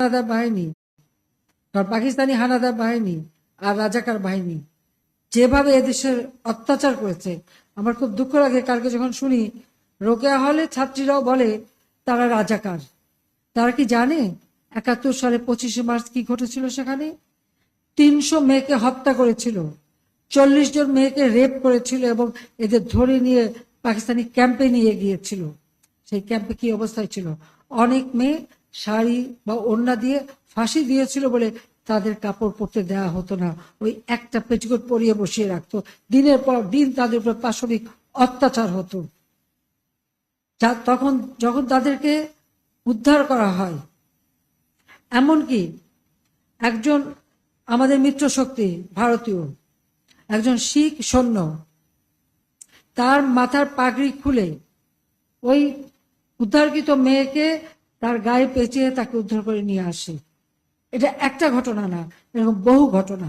হানাদার বাহিনী কারণ পাকিস্তানি হানাদার বাহিনী আর রাজাকার বাহিনী, যেভাবে এদেশের অত্যাচার করেছে, আমার খুব দুঃখ লাগে। কালকে যখন শুনি, রোকেয়া হলে ছাত্রীরাও বলে তারা রাজাকার। তারা কি জানে একাত্তর সালে পঁচিশে মার্চ কি ঘটেছিল সেখানে? তিনশো মেয়েকে হত্যা করেছিল, চল্লিশ জন মেয়েকে রেপ করেছিল এবং এদের ধরে নিয়ে পাকিস্তানি ক্যাম্পে নিয়ে গিয়েছিল। সেই ক্যাম্পে কি অবস্থায় ছিল? অনেক মেয়ে শাড়ি বা ওড়না দিয়ে ফাঁসি দিয়েছিল বলে তাদের কাপড় পরতে দেওয়া হতো না। ওই একটা পেটিকোট পরিয়ে বসিয়ে রাখতো। দিনের পর দিন তাদের উপর পাশবিক অত্যাচার হতো। যা তখন, যখন তাদেরকে উদ্ধার করা হয়। এমনকি একজন আমাদের মিত্র শক্তি, ভারতীয়, একজন শিখ সৈন্য, তার মাথার পাগড়ি খুলে ওই উদ্ধারকৃত মেয়েকে তার গায়ে পেঁচিয়ে তাকে উদ্ধার করে নিয়ে আসে। এটা একটা ঘটনা না, এরকম বহু ঘটনা।